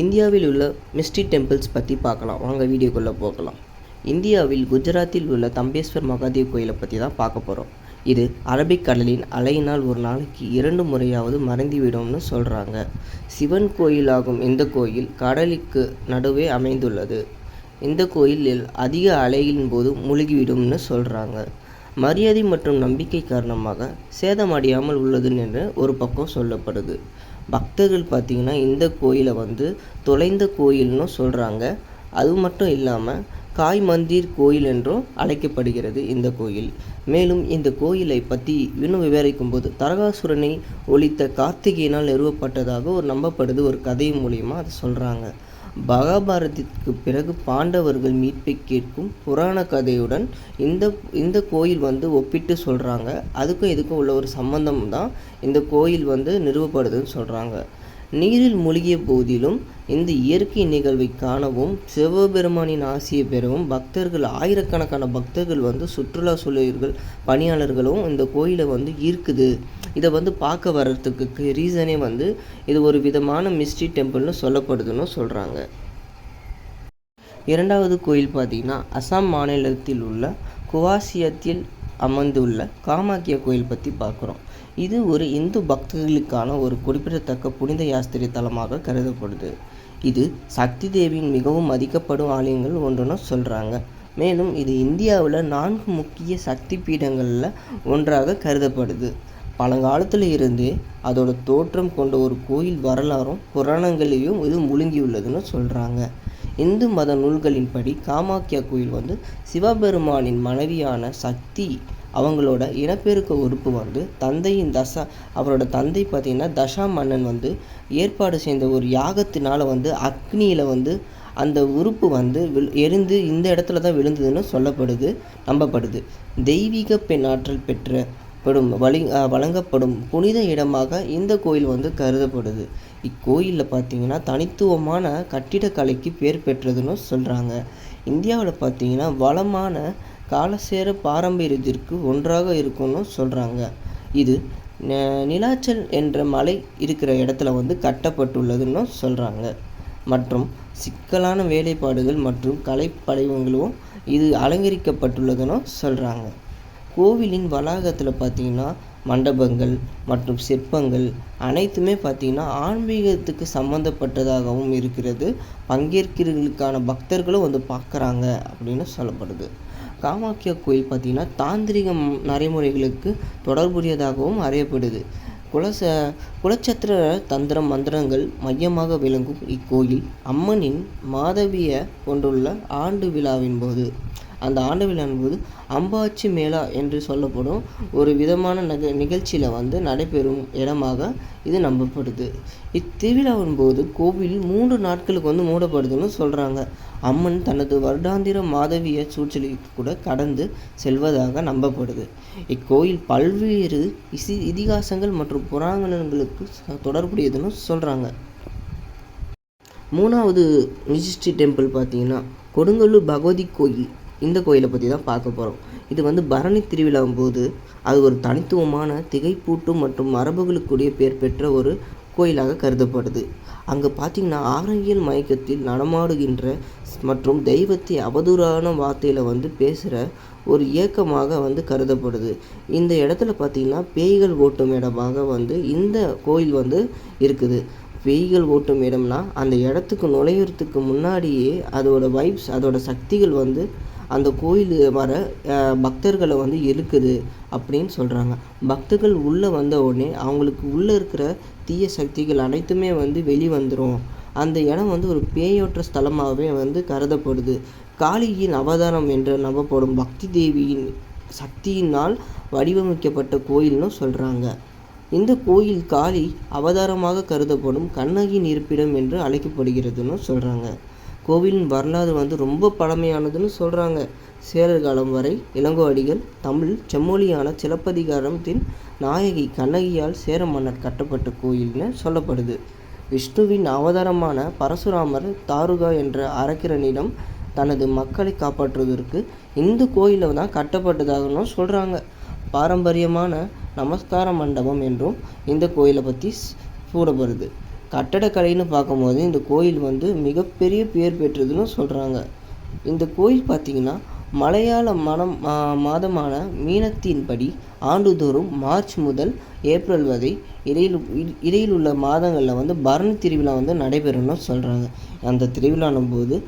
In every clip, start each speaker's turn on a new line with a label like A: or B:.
A: இந்தியாவில் உள்ள மிஸ்டி டெம்பிள்ஸ் பற்றி பார்க்கலாம். வாங்க வீடியோக்குள்ளே போகலாம். இந்தியாவில் குஜராத்தில் உள்ள தம்பேஸ்வர் மகாதேவ் கோயிலை பற்றி தான் பார்க்க போகிறோம் இது அரபிக் கடலின் அலையினால் ஒரு நாளைக்கு இரண்டு முறையாவது மறைந்துவிடும்னு சொல்கிறாங்க சிவன் கோயிலாகும் இந்த கோயில் கடலுக்கு நடுவே அமைந்துள்ளது. இந்த கோயிலில் அதிக அலையின் போது மூழ்கிவிடும்னு சொல்கிறாங்க மரியாதை மற்றும் நம்பிக்கை காரணமாக சேதமடையாமல் உள்ளது என்று ஒரு பக்கம் சொல்லப்படுது. பக்தர்கள் பார்த்திங்கன்னா இந்த கோயிலை வந்து தொலைந்த கோயில்னு சொல்கிறாங்க அது மட்டும் இல்லாமல் காய் மந்திர் கோயில் என்றும் அழைக்கப்படுகிறது இந்த கோயில். மேலும் இந்த கோயிலை பற்றி இன்னும் விவரிக்கும் போது தரகாசுரனை ஒழித்த கார்த்திகேயனால் நிறுவப்பட்டதாக ஒரு நம்பப்படுது ஒரு கதை மூலியமாக அதை சொல்கிறாங்க மகாபாரதத்திற்கு பிறகு பாண்டவர்கள் மீட்பை கேட்கும் புராண கதையுடன் இந்த இந்த கோயில் வந்து ஒப்பிட்டு சொல்கிறாங்க அதுக்கும் இதுக்கும் உள்ள ஒரு சம்பந்தம் தான் இந்த கோயில் வந்து நிறுவப்படுதுன்னு சொல்கிறாங்க நீரில் மூழ்கிய போதிலும் இந்த இயற்கை நிகழ்வை காணவும் சிவபெருமானின் ஆசியை பெறவும் பக்தர்கள் ஆயிரக்கணக்கான பக்தர்கள் வந்து சுற்றுலா சூழல்கள் பணியாளர்களும் இந்த கோயிலை வந்து ஈர்க்குது. இதை வந்து பார்க்க வர்றதுக்கு ரீசனே வந்து இது ஒரு விதமான மிஸ்ட்ரி டெம்பிள்னு சொல்லப்படுதுன்னு சொல்கிறாங்க இரண்டாவது கோயில் பார்த்திங்கன்னா அசாம் மாநிலத்தில் உள்ள குவாசியத்தில் அமர்ந்துள்ள காமாக்கியா கோயில் பற்றி பார்க்குறோம். இது ஒரு இந்து பக்தர்களுக்கான ஒரு குறிப்பிடத்தக்க புனித யாஸ்திரி தலமாக கருதப்படுது. இது சக்தி தேவியின் மிகவும் மதிக்கப்படும் ஆலயங்கள் ஒன்றுன்னு சொல்கிறாங்க மேலும் இது இந்தியாவில் நான்கு முக்கிய சக்தி பீடங்களில் ஒன்றாக கருதப்படுது. பழங்காலத்தில் இருந்தே அதோட தோற்றம் கொண்ட ஒரு கோயில் வரலாறும் புராணங்களையும் இது முழுங்கியுள்ளதுன்னு சொல்கிறாங்க இந்து மத நூல்களின்படி காமாக்கியா கோயில் வந்து சிவபெருமானின் மனைவியான சக்தி அவங்களோட இனப்பெருக்க உறுப்பு வந்து தந்தையின் தசா அவரோட தந்தை பார்த்திங்கன்னா தசா மன்னன் வந்து ஏற்பாடு செய்த ஒரு யாகத்தினால் வந்து அக்னியில் வந்து அந்த உறுப்பு வந்து வில் எரிந்து இந்த இடத்துல தான் விழுந்ததுன்னு சொல்லப்படுது நம்பப்படுது. தெய்வீக பெண் ஆற்றல் பெற்ற படும் வழி வழங்கப்படும் புனித இடமாக இந்த கோயில் வந்து கருதப்படுது. இக்கோயிலில் பார்த்தீங்கன்னா தனித்துவமான கட்டிடக்கலைக்கு பேர் பெற்றதுன்னு சொல்கிறாங்க இந்தியாவில் பார்த்தீங்கன்னா வளமான காலசேர பாரம்பரியத்திற்கு ஒன்றாக இருக்கும்னு சொல்கிறாங்க இது நிலாச்சல் என்ற மலை இருக்கிற இடத்துல வந்து கட்டப்பட்டுள்ளதுன்னு சொல்கிறாங்க மற்றும் சிக்கலான வேலைப்பாடுகள் மற்றும் கலைப்படைவங்களும் இது அலங்கரிக்கப்பட்டுள்ளதுன்னு சொல்கிறாங்க கோவிலின் வளாகத்தில் பார்த்திங்கன்னா மண்டபங்கள் மற்றும் சிற்பங்கள் அனைத்துமே பார்த்திங்கன்னா ஆன்மீகத்துக்கு சம்மந்தப்பட்டதாகவும் இருக்கிறது. பங்கேற்கிறவர்களுக்கான பக்தர்களும் வந்து பார்க்குறாங்க அப்படின்னு சொல்லப்படுது. காமாக்கியா கோயில் பார்த்திங்கன்னா தாந்திரிக நடைமுறைகளுக்கு தொடர்புடையதாகவும் அறியப்படுது. குலச குலச்சத்திர தந்திர மந்திரங்கள் மையமாக விளங்கும் இக்கோயில் அம்மனின் மாதவிய கொண்டுள்ள ஆண்டு விழாவின் போது. அந்த ஆண்டு விழாவின் அம்பாச்சி மேளா என்று சொல்லப்படும் ஒரு விதமான நக நிகழ்ச்சியில் வந்து நடைபெறும் இடமாக இது நம்பப்படுது. இத்திருவிழாவின் போது கோவில் மூன்று நாட்களுக்கு வந்து மூடப்படுதுன்னு சொல்கிறாங்க அம்மன் தனது வருடாந்திர மாதவிய சூழ்ச்சியை கூட கடந்து செல்வதாக நம்பப்படுது. இக்கோயில் பல்வேறு இசி இதிகாசங்கள் மற்றும் புராணங்களுக்கு தொடர்புடையதுன்னு சொல்கிறாங்க மூணாவது ரிஜிஸ்ட்ரி டெம்பிள் பார்த்தீங்கன்னா கொடுங்கல்லூர் பகவதி கோயில். இந்த கோயிலை பற்றி தான் பார்க்க போகிறோம் இது வந்து பரணி திருவிழாவும் போது அது ஒரு தனித்துவமான திகைப்பூட்டும் மற்றும் மரபுகளுக்குரிய பேர் பெற்ற ஒரு கோயிலாக கருதப்படுது. அங்கே பார்த்தீங்கன்னா ஆரங்கியல் மயக்கத்தில் நடமாடுகின்ற மற்றும் தெய்வத்தை அவதூறான வார்த்தையில் வந்து பேசுகிற ஒரு இயக்கமாக வந்து கருதப்படுது. இந்த இடத்துல பார்த்தீங்கன்னா பேய்கள் ஓட்டும் இடமாக வந்து இந்த கோயில் வந்து இருக்குது. பேய்கள் ஓட்டும் இடம்னா அந்த இடத்துக்கு நுழையிறதுக்கு முன்னாடியே அதோட வைப்ஸ் அதோட சக்திகள் வந்து அந்த கோயில் வர பக்தர்களை வந்து இழுக்குது அப்படின்னு சொல்கிறாங்க பக்தர்கள் உள்ளே வந்த உடனே அவங்களுக்கு உள்ளே இருக்கிற தீய சக்திகள் அனைத்துமே வந்து வெளிவந்துடும் அந்த இடம் வந்து ஒரு பேயோற்ற ஸ்தலமாகவே வந்து கருதப்படுது. காளியின் அவதாரம் என்று நம்பப்படும் பக்தி தேவியின் சக்தியினால் வடிவமைக்கப்பட்ட கோயில்னு சொல்கிறாங்க இந்த கோயில் காளி அவதாரமாக கருதப்படும் கண்ணகியின் இருப்பிடம் என்று அழைக்கப்படுகிறதுன்னு சொல்கிறாங்க கோவிலின் வரலாறு வந்து ரொம்ப பழமையானதுன்னு சொல்கிறாங்க சேரர் காலம் வரை இளங்கோவடிகள் தமிழ் செம்மொழியான சிலப்பதிகாரத்தின் நாயகி கண்ணகியால் சேர மன்னர் கட்டப்பட்ட கோயில்னு சொல்லப்படுது. விஷ்ணுவின் அவதாரமான பரசுராமர் தாருகா என்ற அரக்கிரனிடம் தனது மக்களை காப்பாற்றுவதற்கு இந்த கோயிலில் தான் கட்டப்பட்டதாகவும் சொல்கிறாங்க பாரம்பரியமான நமஸ்கார மண்டபம் என்றும் இந்த கோயிலை பற்றி கூறப்படுது கட்டடக்கலைன்னு பார்க்கும்போது இந்த கோயில் வந்து மிகப்பெரிய பேர் பெற்றதுன்னு சொல்கிறாங்க இந்த கோயில் பார்த்திங்கன்னா மலையாள மனம் மாதமான மீனத்தின்படி ஆண்டுதோறும் மார்ச் முதல் ஏப்ரல் வரை இடையில் இடையில் உள்ள மாதங்களில் வந்து பரணி திருவிழா வந்து நடைபெறும்னு சொல்கிறாங்க அந்த திருவிழானும் போது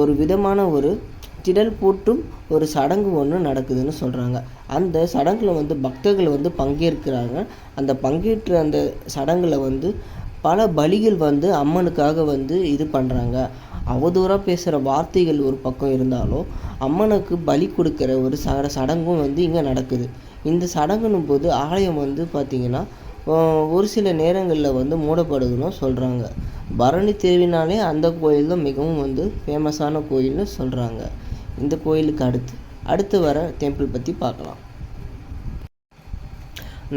A: ஒரு விதமான ஒரு திடல் போட்டும் ஒரு சடங்கு ஒன்று நடக்குதுன்னு சொல்கிறாங்க அந்த சடங்கில் வந்து பக்தர்கள் வந்து பங்கேற்கிறாங்க. அந்த பங்கேற்ற அந்த சடங்கில் வந்து பல பலிகள் வந்து அம்மனுக்காக வந்து இது பண்ணுறாங்க அவதூறாக பேசுகிற வார்த்தைகள் ஒரு பக்கம் இருந்தாலும் அம்மனுக்கு பலி கொடுக்குற ஒரு ச சடங்கும் வந்து இங்கே நடக்குது. இந்த சடங்குன்னும் போது ஆலயம் வந்து பார்த்திங்கன்னா ஒரு சில நேரங்களில் வந்து மூடப்படுதுன்னு சொல்கிறாங்க பரணி திருவினாலே அந்த கோயில் தான் மிகவும் வந்து ஃபேமஸான கோயில்னு சொல்கிறாங்க இந்த கோயிலுக்கு அடுத்து அடுத்து வர டெம்பிள் பற்றி பார்க்கலாம்.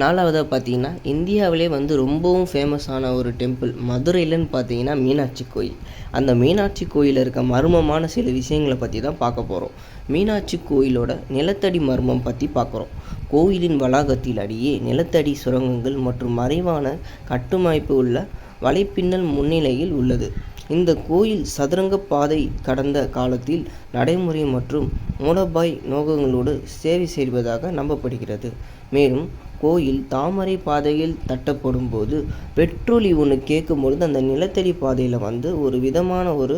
A: நாலாவதாக பார்த்தீங்கன்னா இந்தியாவிலே வந்து ரொம்பவும் ஃபேமஸான ஒரு டெம்பிள் மதுரையிலன்னு பார்த்தீங்கன்னா மீனாட்சி கோயில். அந்த மீனாட்சி கோயிலில் இருக்க மர்மமான சில விஷயங்களை பற்றி தான் பார்க்க போகிறோம் மீனாட்சி கோயிலோட நிலத்தடி மர்மம் பற்றி பார்க்குறோம். கோயிலின் வளாகத்தில் அடியே நிலத்தடி சுரங்கங்கள் மற்றும் மறைவான கட்டுமாய்ப்பு உள்ள வலைப்பின்னல் முன்னிலையில் உள்ளது. இந்த கோயில் சதுரங்க பாதை கடந்த காலத்தில் நடைமுறை மற்றும் மூலபாய் நோக்கங்களோடு சேவை செய்வதாக நம்பப்படுகிறது. மேலும் கோயில் தாமரை பாதையில் தட்டப்படும் போது பெட்ரோலி ஒன்று கேட்கும்பொழுது அந்த நிலத்தடி பாதையில் வந்து ஒரு விதமான ஒரு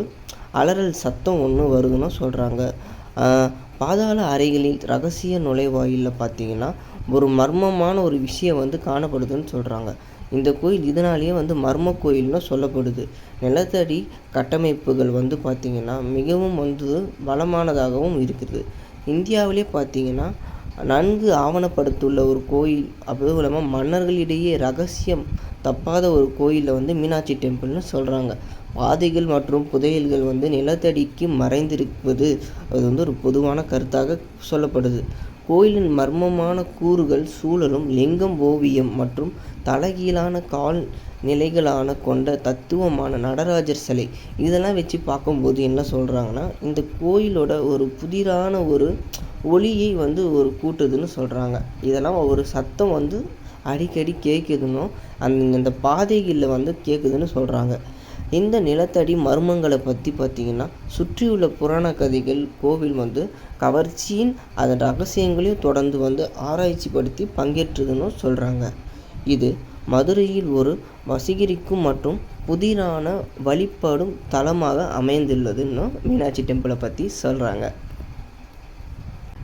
A: அலறல் சத்தம் ஒன்று வருதுன்னு சொல்கிறாங்க பாதாள அறைகளில் ரகசிய நுழைவாயிலில் பார்த்தீங்கன்னா ஒரு மர்மமான ஒரு விஷயம் வந்து காணப்படுதுன்னு சொல்கிறாங்க இந்த கோயில் இதனாலேயே வந்து மர்ம கோயில்னு சொல்லப்படுது. நிலத்தடி கட்டமைப்புகள் வந்து பார்த்திங்கன்னா மிகவும் வந்து வளமானதாகவும் இருக்குது. இந்தியாவிலே பார்த்திங்கன்னா நன்கு ஆவணப்படுத்தியுள்ள ஒரு கோயில். அதுவும் இல்லாமல் மன்னர்களிடையே ரகசியம் தப்பாத ஒரு கோயிலில் வந்து மீனாட்சி டெம்பிள்னு சொல்கிறாங்க பாதைகள் மற்றும் புதையல்கள் வந்து நிலத்தடிக்கு மறைந்திருப்பது அது வந்து ஒரு பொதுவான கருத்தாக சொல்லப்படுது. கோயிலின் மர்மமான கூறுகள் சூழலும் லிங்கம் ஓவியம் மற்றும் தலைகீழான கால் நிலைகளான கொண்ட தத்துவமான நடராஜர் சிலை. இதெல்லாம் வச்சு பார்க்கும்போது என்ன சொல்கிறாங்கன்னா இந்த கோயிலோட ஒரு புதிரான ஒரு ஒளியை வந்து ஒரு கூட்டுதுன்னு சொல்கிறாங்க இதெல்லாம் ஒரு சத்தம் வந்து அடிக்கடி கேட்குதுன்னும் அந்த இந்த பாதைகளில் வந்து கேட்குதுன்னு சொல்கிறாங்க இந்த நிலத்தடி மர்மங்களை பற்றி பார்த்திங்கன்னா சுற்றியுள்ள புராண கதைகள் கோவில் வந்து கவர்ச்சியின் அதன் ரகசியங்களையும் தொடர்ந்து வந்து ஆராய்ச்சி படுத்தி பங்கேற்றுதுன்னு சொல்கிறாங்க இது மதுரையில் ஒரு வசீகரிக்கும் மற்றும் புதிரான வழிபாடும் தலமாக அமைந்துள்ளதுன்னு மீனாட்சி டெம்பிளை பற்றி சொல்கிறாங்க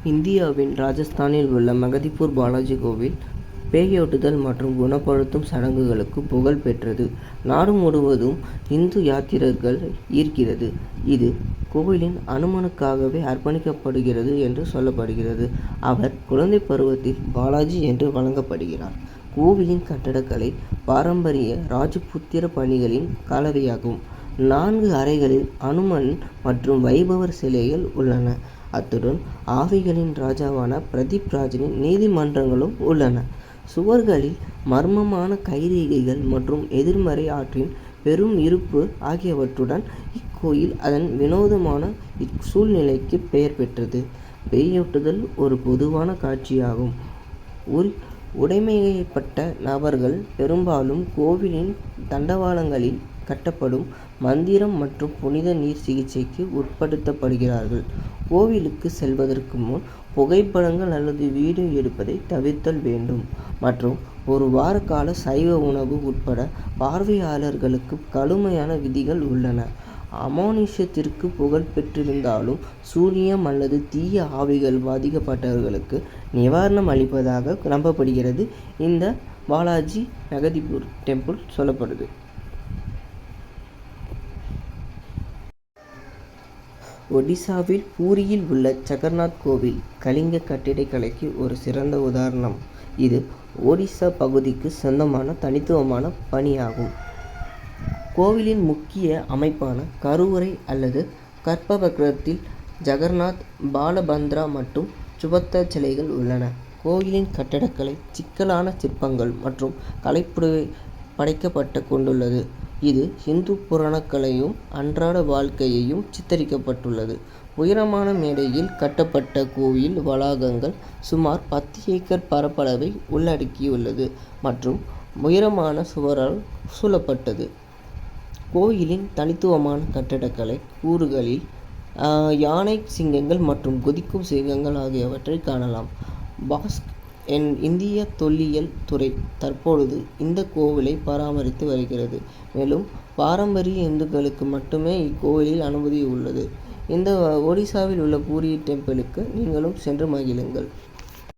A: இந்தியாவின் ராஜஸ்தானில் உள்ள மகதிப்பூர் பாலாஜி கோவில் பேயோட்டுதல் மற்றும் குணப்படுத்தும் சடங்குகளுக்கு புகழ் பெற்றது. நாடு முழுவதும் இந்து யாத்திரர்கள் ஈர்க்கிறது. இது கோவிலின் அனுமனுக்காகவே அர்ப்பணிக்கப்படுகிறது என்று சொல்லப்படுகிறது. அவர் குழந்தை பருவத்தில் பாலாஜி என்று வழங்கப்படுகிறார். கோவிலின் கட்டடக்கலை பாரம்பரிய ராஜபுத்திர பணிகளின் கலவையாகும். நான்கு அறைகளில் அனுமன் மற்றும் வைபவர் சிலைகள் உள்ளன. அத்துடன் ஆவிகளின் ராஜாவான பிரதீப் ராஜனின் நீதிமன்றங்களும் உள்ளன. சுவர்களில் மர்மமான கைரேகைகள் மற்றும் எதிர்மறை ஆற்றின் பெரும் இருப்பு ஆகியவற்றுடன் இக்கோயில் அதன் வினோதமான இச்சூழ்நிலைக்கு பெயர் பெற்றது. பெய்யூட்டுதல் ஒரு பொதுவான காட்சியாகும். உரி உடைமையப்பட்ட நபர்கள் பெரும்பாலும் கோவிலின் தண்டவாளங்களில் கட்டப்படும் மந்திரம் மற்றும் புனித நீர் சிகிச்சைக்கு உட்படுத்தப்படுகிறார்கள். கோவிலுக்கு செல்வதற்கு முன் புகைப்படங்கள் அல்லது வீடியோ எடுப்பதை தவிர்த்தல் வேண்டும். மற்றும் ஒரு வார கால சைவ உணவு உட்பட பார்வையாளர்களுக்கு கடுமையான விதிகள் உள்ளன. அமானுஷத்திற்கு புகழ் பெற்றிருந்தாலும் சூனியம் அல்லது தீய ஆவிகள் பாதிக்கப்பட்டவர்களுக்கு நிவாரணம் அளிப்பதாக நம்பப்படுகிறது. இந்த பாலாஜி நகதிபூர் டெம்பிள் சொல்லப்படுது. ஒடிசாவில் பூரியில் உள்ள ஜெகநாத் கோவில் கலிங்க கட்டிடக்கலைக்கு ஒரு சிறந்த உதாரணம். இது ஒடிசா பகுதிக்கு சொந்தமான தனித்துவமான பணியாகும். கோவிலின் முக்கிய அமைப்பான கருவறை அல்லது கர்ப்பகிரகத்தில் ஜெகநாத் பாலபந்திரா மற்றும் சுபத்த சிலைகள் உள்ளன. கோயிலின் கட்டடக்கலை சிக்கலான சிற்பங்கள் மற்றும் கலைப்புடவை படைக்கப்பட்டு கொண்டுள்ளது. இது ஹிந்து புராணக்கலையும் அன்றாட வாழ்க்கையையும் சித்தரிக்கப்பட்டுள்ளது. உயரமான மேடையில் கட்டப்பட்ட கோவில் வளாகங்கள் சுமார் பத்து ஏக்கர் பரப்பளவை உள்ளடக்கியுள்ளது மற்றும் உயரமான சுவரால் சூழப்பட்டது. கோயிலின் தனித்துவமான கட்டடக்கலை கூறுகளில் யானை சிங்கங்கள் மற்றும் கொதிக்கும் சிங்கங்கள் ஆகியவற்றை காணலாம். பாஸ்க் என் இந்திய தொல்லியல் துறை தற்பொழுது இந்த கோவிலை பராமரித்து வருகிறது. மேலும் பாரம்பரிய இந்துக்களுக்கு மட்டுமே இக்கோவிலில் அனுமதி உள்ளது. இந்த ஒடிசாவில் உள்ள பூரி டெம்பிளுக்கு நீங்களும் சென்று மகிழுங்கள்.